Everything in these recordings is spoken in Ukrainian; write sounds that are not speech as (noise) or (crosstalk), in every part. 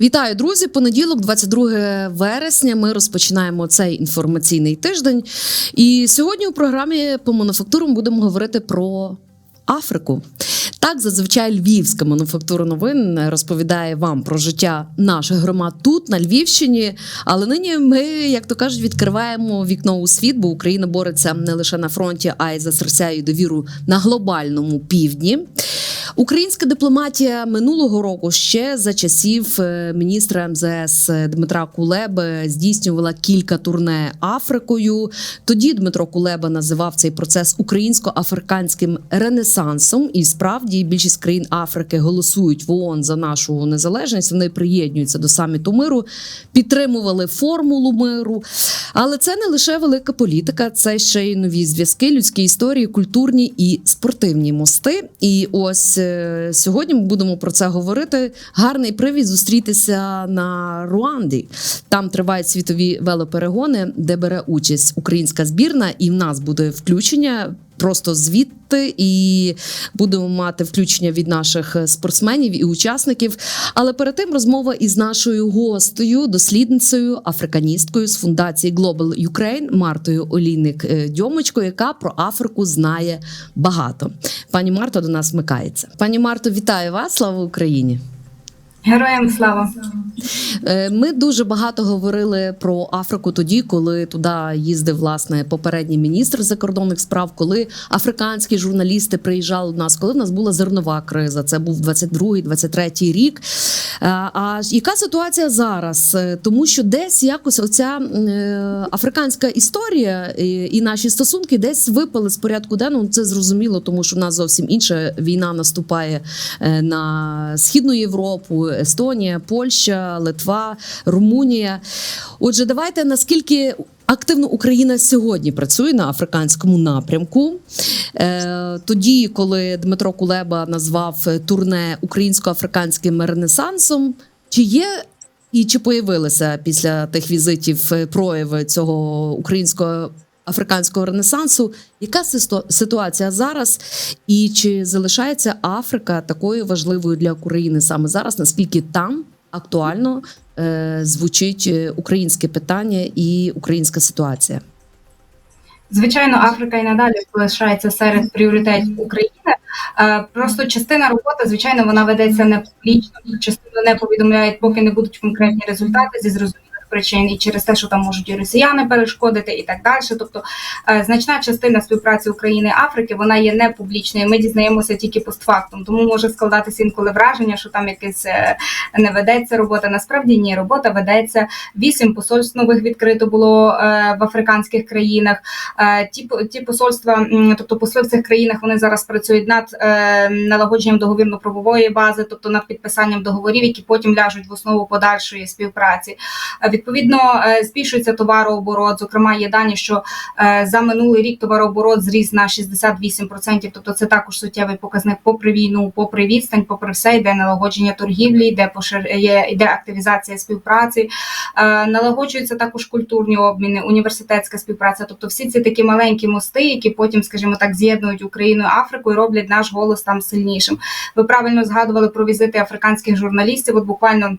Вітаю, друзі! Понеділок, 22 вересня. Ми розпочинаємо цей інформаційний тиждень. І сьогодні у програмі по мануфактурам будемо говорити про Африку. Так, зазвичай львівська мануфактура новин розповідає вам про життя наших громад тут, на Львівщині. Але нині ми, як то кажуть, відкриваємо вікно у світ, бо Україна бореться не лише на фронті, а й за серця і довіру на глобальному півдні. Українська дипломатія минулого року ще за часів е, міністра МЗС Дмитра Кулеби здійснювала кілька турне Африкою. Тоді Дмитро Кулеба називав цей процес українсько-африканським ренесансом. І справді більшість країн Африки голосують в ООН за нашу незалежність. Вони приєднуються до саміту миру, підтримували формулу миру. Але це не лише велика політика, це ще й нові зв'язки, людські історії, культурні і спортивні мости. І ось е, сьогодні ми будемо про це говорити. Гарний привід зустрітися на Руанді. Там тривають світові велоперегони, де бере участь українська збірна, і в нас буде включення. Просто звідти і будемо мати включення від наших спортсменів і учасників. Але перед тим розмова із нашою гостею, дослідницею, африканісткою з фундації Global Ukraine Мартою Олійник е, Дьомочко, яка про Африку знає багато. Пані Марто до нас вмикається. Пані Марто, вітаю вас! Слава Україні! Героям слава! Е, Ми дуже багато говорили про Африку тоді, коли туди їздив власне попередній міністр закордонних справ, коли африканські журналісти приїжджали до нас, коли в нас була зернова криза. Це був 22-23 рік. Е, А яка ситуація зараз? Е, Тому що десь якось оця африканська історія і наші стосунки десь випали з порядку денного. Це зрозуміло, тому що в нас зовсім інша війна наступає на східну Європу, Естонія, Польща, Литва, Румунія. Отже, давайте наскільки. Активно Україна сьогодні працює на африканському напрямку. Е, тоді, коли Дмитро Кулеба назвав турне українсько-африканським ренесансом, чи є і чи появилися після тих візитів е, прояви цього українського африканського ренесансу? Яка ситуація зараз? І чи залишається Африка такою важливою для України саме зараз? Наскільки там актуально е, звучить е, українське питання і українська ситуація? Звичайно, Африка і надалі залишається серед пріоритетів України. Е, Просто частина роботи, звичайно, вона ведеться не публічно, частину не повідомляють, поки не будуть конкретні результати зі зрозумілих причин, і через те, що там можуть і росіяни перешкодити, і так далі. Тобто, е, значна частина співпраці України і Африки вона є не публічною. Ми дізнаємося тільки постфактум. Тому може складатися інколи враження, що там якесь е, не ведеться робота. Насправді ні, робота ведеться. Вісім посольств нових відкрито було е, в африканських країнах. Ті ті посольства, тобто посли в цих країнах, вони зараз працюють над налагодженням договірно-правової бази, тобто над підписанням договорів, які потім ляжуть в основу подальшої співпраці. Відповідно, е, збільшується товарооборот. Зокрема, є дані, що е, за минулий рік товарооборот зріс на 68%, Тобто, це також суттєвий показник попри війну, попри відстань, попри все йде налагодження торгівлі, йде пошир... йде активізація співпраці. Е, Налагоджуються також культурні обміни, університетська співпраця. Тобто, всі ці такі маленькі мости, які потім, скажімо так, з'єднують Україну і Африку і роблять наш голос там сильнішим. Ви правильно згадували про візити африканських журналістів. От буквально.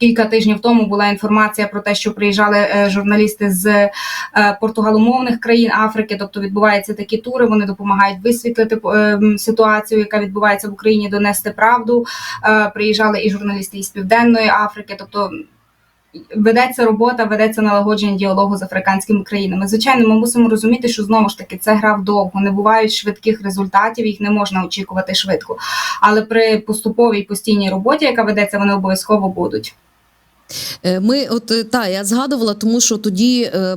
Кілька тижнів тому була інформація про те, що приїжджали е, журналісти з е, португаломовних країн Африки, тобто відбуваються такі тури. Вони допомагають висвітлити е, ситуацію, яка відбувається в Україні, донести правду. Приїжджали і журналісти із Південної Африки, тобто. Ведеться робота, ведеться налагодження діалогу з африканськими країнами. Звичайно, ми мусимо розуміти, що знову ж таки це гра вдовго. Не бувають швидких результатів, їх не можна очікувати швидко. Але при поступовій постійній роботі, яка ведеться, вони обов'язково будуть. Е, Ми, от е, та я згадувала, тому що тоді е,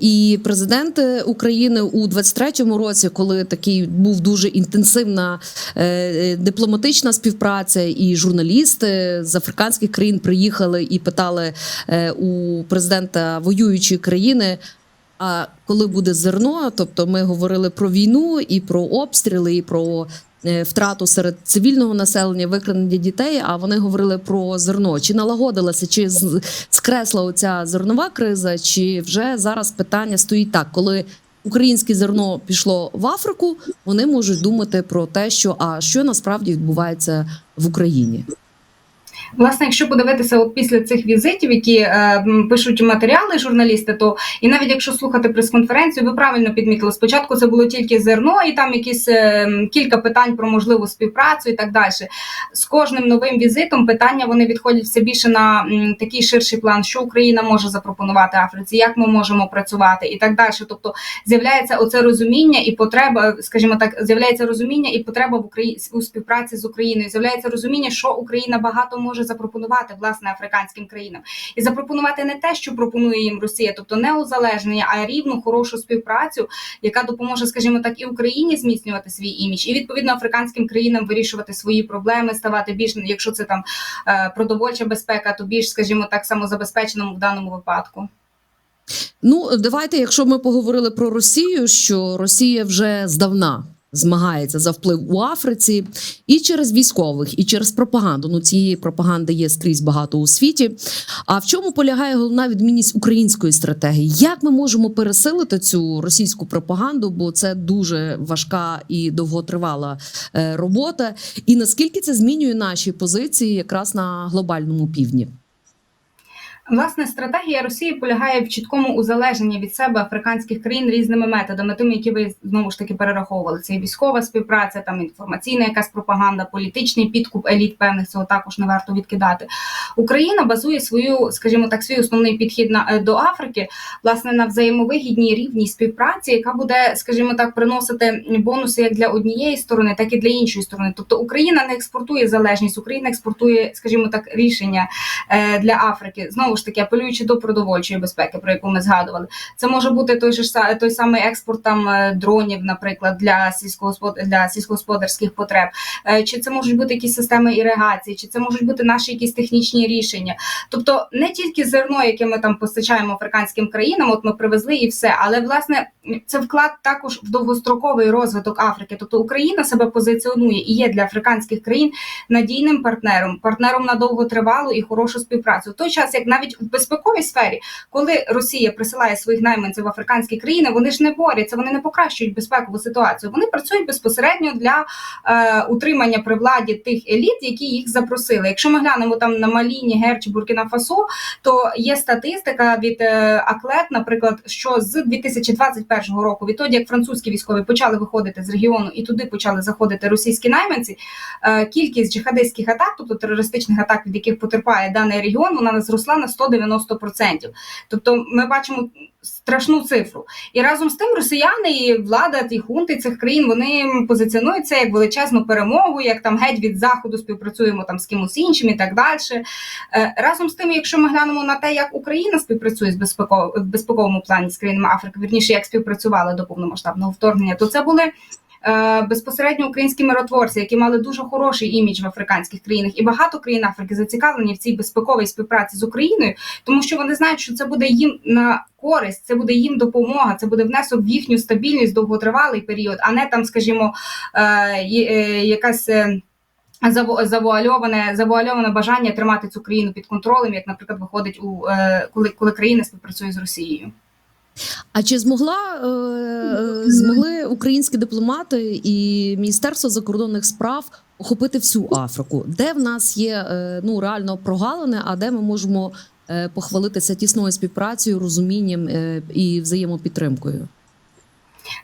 і президент України у 23-му році, коли такий був дуже інтенсивна дипломатична співпраця, і журналісти з африканських країн приїхали і питали у президента воюючої країни. А коли буде зерно, тобто ми говорили про війну і про обстріли, і про е, втрату серед цивільного населення, викрадення дітей. А вони говорили про зерно. Чи налагодилася, чи скресла оця зернова криза, чи вже зараз питання стоїть так, коли. Українське зерно пішло в Африку, вони можуть думати про те, що а що насправді відбувається в Україні. Власне, якщо подивитися от після цих візитів, які е, пишуть матеріали журналісти, то і навіть якщо слухати прес-конференцію, ви правильно підмітили. Спочатку це було тільки зерно, і там якісь е, кілька питань про можливу співпрацю і так далі. З кожним новим візитом питання вони відходять все більше на м, такий ширший план, що Україна може запропонувати Африці, як ми можемо працювати і так далі. Тобто з'являється оце розуміння і потреба, скажімо так, з'являється розуміння і потреба в Україні у співпраці з Україною. З'являється розуміння, що Україна багато може запропонувати власне африканським країнам, і запропонувати не те, що пропонує їм Росія, тобто не узалежнення, а рівну хорошу співпрацю, яка допоможе, скажімо так, і Україні зміцнювати свій імідж, і відповідно африканським країнам вирішувати свої проблеми, ставати більш, якщо це там е, продовольча безпека, то більш, скажімо так, самозабезпеченому в даному випадку. Ну, давайте, якщо ми поговорили про Росію, що Росія вже здавна змагається за вплив у Африці і через військових, і через пропаганду. Ну, цієї пропаганди є скрізь багато у світі. А в чому полягає головна відмінність української стратегії? Як ми можемо пересилити цю російську пропаганду? Бо це дуже важка і довготривала е, робота. І наскільки це змінює наші позиції якраз на глобальному півдні? Власне, стратегія Росії полягає в чіткому узалежненні від себе африканських країн різними методами, тими, які ви знову ж таки перераховували. Це і військова співпраця, там інформаційна якась пропаганда, політичний підкуп еліт певних цього також не варто відкидати. Україна базує свою, скажімо так, свій основний підхід на е, до Африки, власне, на взаємовигідній рівній співпраці, яка буде, скажімо так, приносити бонуси як для однієї сторони, так і для іншої сторони. Тобто Україна не експортує залежність, Україна експортує, скажімо так, рішення е, для Африки. Знову ж таки, апелюючи до продовольчої безпеки, про яку ми згадували. Це може бути той же той самий експорт там е, дронів, наприклад, для сільськогоспод... для сільськогосподарських потреб. Е, Чи це можуть бути якісь системи іригації, чи це можуть бути наші якісь технічні рішення. Тобто не тільки зерно, яке ми там постачаємо африканським країнам, от ми привезли і все, але власне це вклад також в довгостроковий розвиток Африки. Тобто Україна себе позиціонує і є для африканських країн надійним партнером, партнером на довготривалу і хорошу співпрацю. В той час, як навіть в безпековій сфері, коли Росія присилає своїх найманців в африканські країни, вони ж не борються, вони не покращують безпекову ситуацію. Вони працюють безпосередньо для е, утримання при владі тих еліт, які їх запросили. Якщо ми глянемо там на Малі, Нігер чи Буркіна Фасо, то є статистика від е, Аклет, наприклад, що з 2021 року, відтоді як французькі військові почали виходити з регіону і туди почали заходити російські найманці, е, кількість джихадистських атак, тобто терористичних атак, від яких потерпає даний регіон, вона зросла на 190%. Тобто, ми бачимо страшну цифру. І разом з тим росіяни і влада і хунти цих країн вони позиціонуються як величезну перемогу, як там геть від заходу співпрацюємо там з кимось іншим і так далі. Е, Разом з тим, якщо ми глянемо на те, як Україна співпрацює з безпеково в безпековому плані з країнами Африки, вірніше, як співпрацювали до повномасштабного вторгнення, то це були. Е, Безпосередньо українські миротворці, які мали дуже хороший імідж в африканських країнах, і багато країн Африки зацікавлені в цій безпековій співпраці з Україною, тому що вони знають, що це буде їм на користь, це буде їм допомога, це буде внесок в їхню стабільність довготривалий період, а не там, скажімо, е, е, якась. Завуальоване завуальоване бажання тримати цю країну під контролем, як, наприклад, виходить у коли, коли країна співпрацює з Росією. А чи змогла е, змогли українські дипломати і Міністерство закордонних справ охопити всю Африку? Де в нас є е, ну реально прогалини, а де ми можемо е, похвалитися тісною співпрацею, розумінням е, і взаємопідтримкою?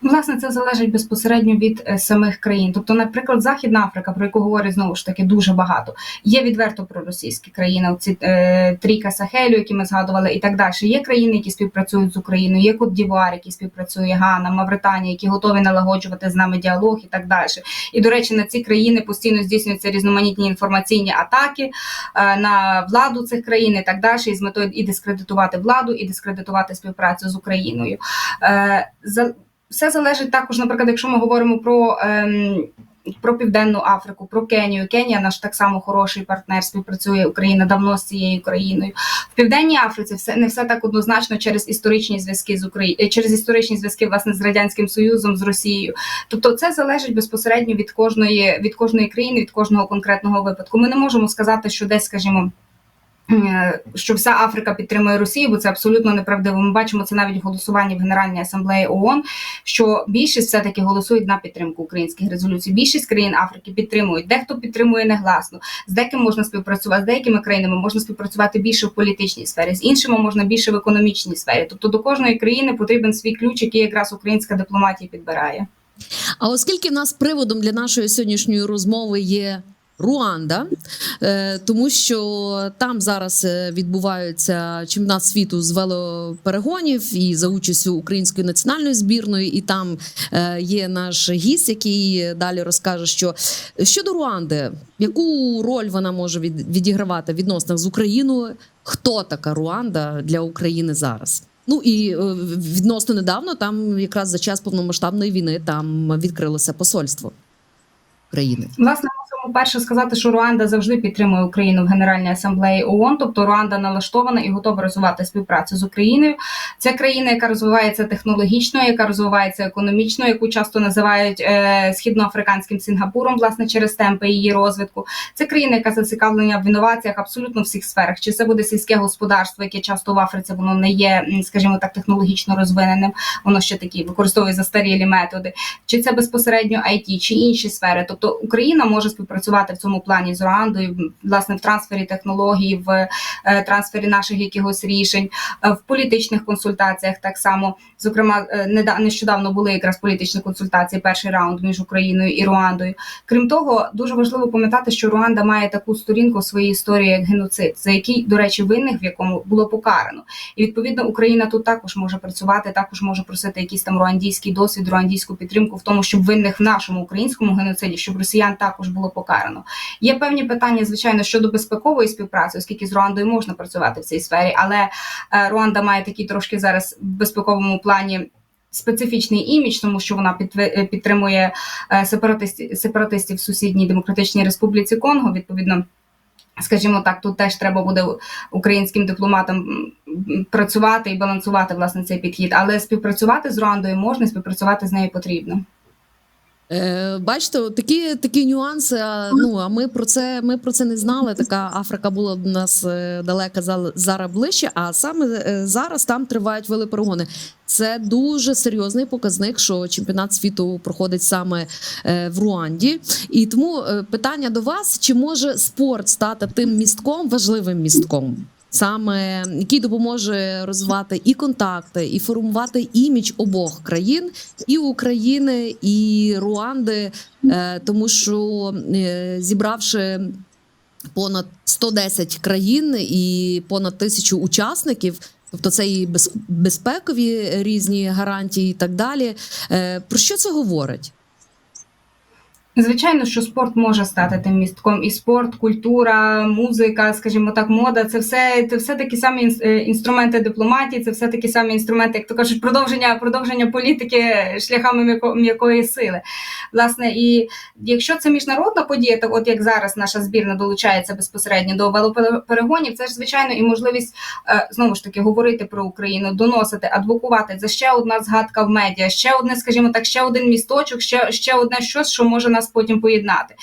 Власне, це залежить безпосередньо від е, самих країн. Тобто, наприклад, Західна Африка, про яку говорять знову ж таки дуже багато, є відверто проросійські країни. Ці е, трійка Сахелю, які ми згадували, і так далі. Є країни, які співпрацюють з Україною, є Кот Дівуар, який співпрацює Гана, Мавританія, які готові налагоджувати з нами діалог і так далі. І до речі, на ці країни постійно здійснюються різноманітні інформаційні атаки е, на владу цих країн і так далі, і з метою і дискредитувати владу, і дискредитувати співпрацю з Україною. Е, за все залежить також, наприклад, якщо ми говоримо про. Ем, про південну Африку, про Кенію. Кенія наш так само хороший партнер, співпрацює Україна давно з цією країною. В південній Африці все не все так однозначно через історичні зв'язки з Україною, через історичні зв'язки власне з радянським союзом, з Росією. Тобто, це залежить безпосередньо від кожної від кожної країни, від кожного конкретного випадку. Ми не можемо сказати, що десь, скажімо. Е, що вся Африка підтримує Росію, бо це абсолютно неправдиво. Ми бачимо це навіть в голосуванні в Генеральній асамблеї ООН, що більшість все таки голосують на підтримку українських резолюцій. Більшість країн Африки підтримують. Дехто підтримує негласно. З деяким можна співпрацювати, з деякими країнами можна співпрацювати більше в політичній сфері, з іншими можна більше в економічній сфері. Тобто до кожної країни потрібен свій ключ, який якраз українська дипломатія підбирає. А оскільки в нас приводом для нашої сьогоднішньої розмови є Руанда, е, тому що там зараз е, відбуваються чемпіонат світу з велоперегонів і за участю української національної збірної, і там е, є наш гість, який далі розкаже, що щодо Руанди, яку роль вона може відігравати в відносинах з Україною? Хто така Руанда для України зараз? Ну і відносно недавно, там якраз за час повномасштабної війни, там відкрилося посольство країни. Власне, мусимо перше сказати, що Руанда завжди підтримує Україну в Генеральній асамблеї ООН, тобто Руанда налаштована і готова розвивати співпрацю з Україною. Це країна, яка розвивається технологічно, яка розвивається економічно, яку часто називають е, східноафриканським Сінгапуром, власне, через темпи її розвитку. Це країна, яка зацікавлена в інноваціях абсолютно всіх сферах. Чи це буде сільське господарство, яке часто в Африці воно не є, скажімо так, технологічно розвиненим, воно ще такі використовує застарілі методи, чи це безпосередньо IT, чи інші сфери. Тобто Україна може співпрацювати в цьому плані з Руандою, власне, в трансфері технологій, в е, трансфері наших якихось рішень, е, в політичних консультаціях. Так само, зокрема, е, нещодавно були якраз політичні консультації, перший раунд між Україною і Руандою. Крім того, дуже важливо пам'ятати, що Руанда має таку сторінку в своїй історії, як геноцид, за який, до речі, винних в якому було покарано. І відповідно Україна тут також може працювати, також може просити якийсь там руандійський досвід, руандійську підтримку в тому, щоб винних в нашому українському геноциді, щоб росіян також було покарано. Є певні питання, звичайно, щодо безпекової співпраці, оскільки з Руандою можна працювати в цій сфері, але е, Руанда має такий трошки зараз в безпековому плані. Специфічний імідж, тому що вона підтви- підтримує е, сепаратистів, сепаратистів в сусідній демократичній республіці Конго. Відповідно, скажімо так, тут теж треба буде українським дипломатам працювати і балансувати власне цей підхід. Але співпрацювати з Руандою можна, співпрацювати з нею потрібно. Е, бачите, такі, такі нюанси. Ну а ми про це ми про це не знали. Така Африка була до нас е, далека за- зараз ближче. А саме е, зараз там тривають велоперегони. Це дуже серйозний показник, що чемпіонат світу проходить саме е, в Руанді. І тому питання до вас: чи може спорт стати тим містком, важливим містком? Саме який допоможе розвивати і контакти, і формувати імідж обох країн, і України, і Руанди, е, тому що е, зібравши понад 110 країн і понад тисячу учасників. Тобто це і без- безпекові різні гарантії, і так далі. Е, Про що це говорить? Звичайно, що спорт може стати тим містком. І спорт, культура, музика, скажімо так, мода це все це все такі самі е, інструменти дипломатії, це все такі самі інструменти, як то кажуть, продовження продовження політики шляхами м'якої сили. Власне, і якщо це міжнародна подія, так от як зараз наша збірна долучається безпосередньо до велоперегонів, це ж звичайно і можливість е, знову ж таки говорити про Україну, доносити, адвокувати. Це ще одна згадка в медіа, ще одне, скажімо так, ще один місточок, ще, ще одне щось, що може нас потім поєднати.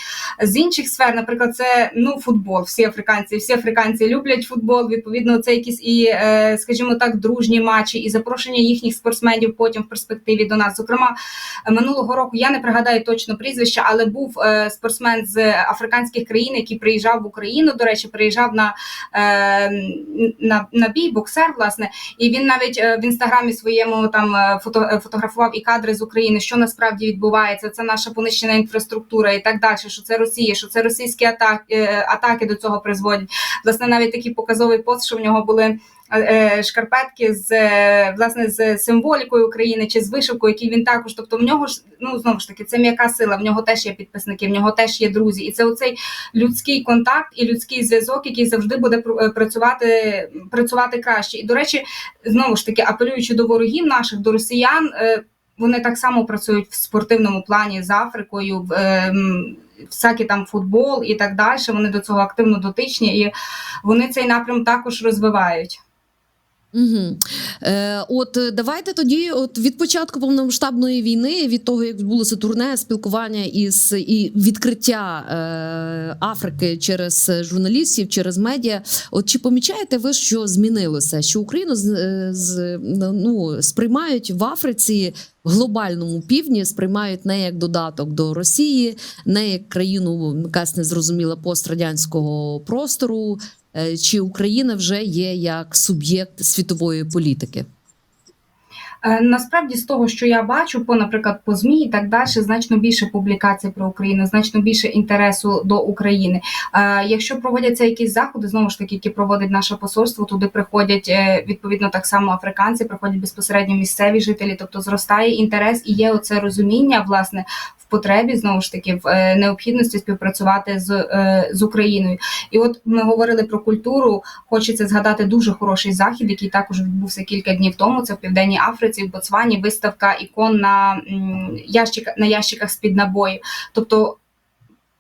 З інших сфер, наприклад, це ну футбол. Всі африканці, всі африканці люблять футбол. Відповідно, це якісь і, е, скажімо так, дружні матчі, і запрошення їхніх спортсменів потім в перспективі до нас. Зокрема, минулого року я не пригадаю точно прізвища, але був е, спортсмен з африканських країн, який приїжджав в Україну. До речі, приїжджав на, е, на, на бій, боксер, власне, і він навіть в інстаграмі своєму там фото, фотографував і кадри з України, що насправді відбувається. Це наша понищена інфраструктура і так далі. Що це Росія, що це російські атаки, атаки до цього призводять. Власне, навіть такий показовий пост, що в нього були. е, Шкарпетки з е, власне з символікою України чи з вишивкою, які він також. Тобто, в нього ж ну знову ж таки це м'яка сила. В нього теж є підписники, в нього теж є друзі, і це оцей людський контакт і людський зв'язок, який завжди буде пр- е, працювати працювати краще. І до речі, знову ж таки, апелюючи до ворогів наших, до росіян, е, вони так само працюють в спортивному плані з Африкою. в, ем, Всякий там футбол і так далі. Вони до цього активно дотичні, і вони цей напрям також розвивають. Угу. Е, от е, давайте тоді, от від початку повномасштабної війни, від того, як відбулося турне, спілкування із і відкриття е, Африки через журналістів, через медіа. От чи помічаєте ви, що змінилося? Що Україну з, е, з ну сприймають в Африці глобальному півдні, сприймають не як додаток до Росії, не як країну якась незрозуміла пострадянського простору. Е, Чи Україна вже є як суб'єкт світової політики? Е, Насправді, з того, що я бачу, по, наприклад, по ЗМІ і так далі, значно більше публікацій про Україну, значно більше інтересу до України. Е, Якщо проводяться якісь заходи, знову ж таки, які проводить наше посольство, туди приходять е, відповідно так само африканці, приходять безпосередньо місцеві жителі, тобто зростає інтерес і є оце розуміння, власне, в потребі знову ж таки в необхідності співпрацювати з, з Україною. І от ми говорили про культуру. Хочеться згадати дуже хороший захід, який також відбувся кілька днів тому. Це в південній Африці, в Ботсвані, виставка ікон на ящик, на ящиках з під набоїв. Тобто.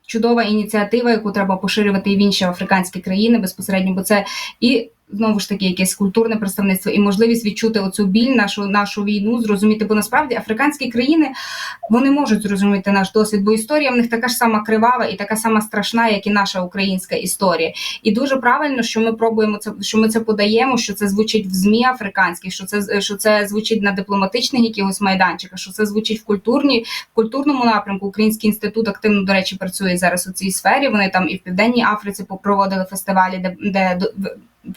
Чудова ініціатива, яку треба поширювати і в інші африканські країни безпосередньо, бо це і знову ж таки якесь культурне представництво, і можливість відчути оцю біль, нашу нашу війну, зрозуміти. Бо насправді африканські країни вони можуть зрозуміти наш досвід, бо історія в них така ж сама кривава і така сама страшна, як і наша українська історія. І дуже правильно, що ми пробуємо це, що ми це подаємо, що це звучить в змі африканських, що це що це звучить на дипломатичних якихось майданчиках, що це звучить в культурній в культурному напрямку. Український інститут активно до речі працює зараз у цій сфері. Вони там і в південній Африці проводили фестивалі, де де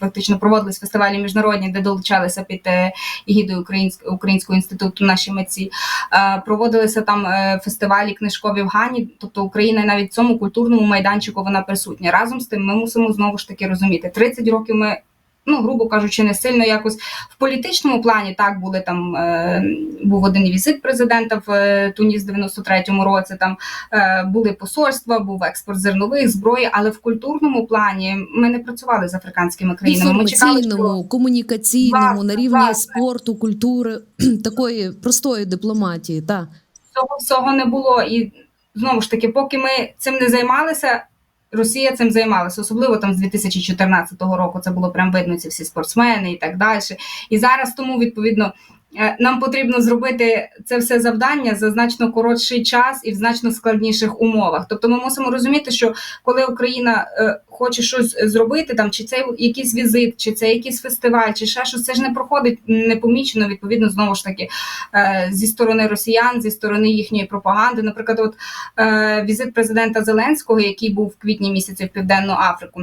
фактично проводились фестивалі міжнародні, де долучалися під е, егідою Українського українського інституту наші митці. Е, Проводилися там е, фестивалі книжкові в Гані. Тобто Україна навіть в цьому культурному майданчику вона присутня. Разом з тим, ми мусимо знову ж таки розуміти 30 років. Ми ну, грубо кажучи, не сильно якось в політичному плані так були там. Е, був один візит президента в е, Туніс 93-му році. Там е, були посольства, був експорт зернових зброї, але в культурному плані ми не працювали з африканськими країнами. Ми чекали, Інформаційному, комунікаційному, Власне, на рівні власне. спорту, культури, (clears throat) такої простої дипломатії. Та. цього всього не було. І знову ж таки, поки ми цим не займалися. Росія цим займалася, особливо там з 2014 року. Це було прям видно ці всі спортсмени і так далі. І зараз тому відповідно нам потрібно зробити це все завдання за значно коротший час і в значно складніших умовах. Тобто, ми мусимо розуміти, що коли Україна е, хоче щось зробити, там чи це якийсь візит, чи це якийсь фестиваль, чи ще щось, це ж не проходить непомічено. Відповідно, знову ж таки е, зі сторони росіян, зі сторони їхньої пропаганди. Наприклад, от е, візит президента Зеленського, який був в квітні місяці в Південну Африку.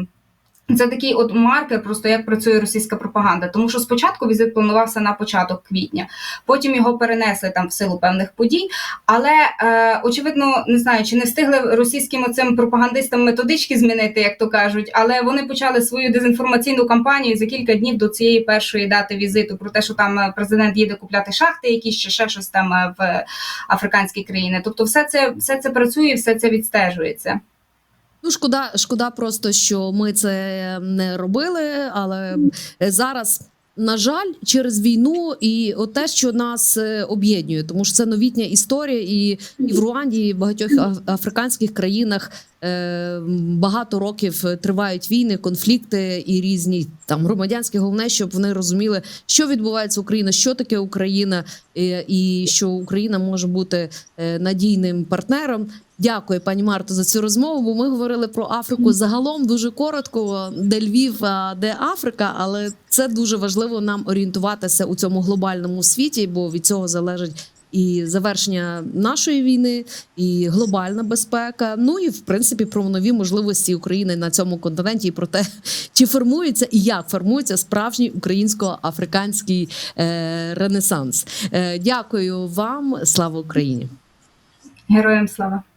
Це такий от маркер, просто як працює російська пропаганда. Тому що спочатку візит планувався на початок квітня, потім його перенесли там в силу певних подій. Але е, очевидно, не знаю, чи не встигли російським оцим пропагандистам методички змінити, як то кажуть, але вони почали свою дезінформаційну кампанію за кілька днів до цієї першої дати візиту про те, що там е, президент їде купляти шахти, якісь ще ще щось там е, в африканські країни. Тобто, все це все це працює, все це відстежується. Ну, шкода, шкода просто, що ми це не робили, але зараз. На жаль, через війну і те, що нас е, об'єднує, тому що це новітня історія, і, і в Руанді, і в багатьох африканських країнах багато років тривають війни, конфлікти і різні там громадянські. Головне, щоб вони розуміли, що відбувається в Україні, що таке Україна, е, і що Україна може бути е, надійним партнером. Дякую, пані Марто, за цю розмову. Бо ми говорили про Африку загалом дуже коротко, де Львів, а де Африка, але це дуже важливо нам орієнтуватися у цьому глобальному світі, бо від цього залежить і завершення нашої війни, і глобальна безпека. Ну і в принципі про нові можливості України на цьому континенті, і про те, чи формується і як формується справжній українсько-африканський е, ренесанс. Е, дякую вам, слава Україні! Героям слава!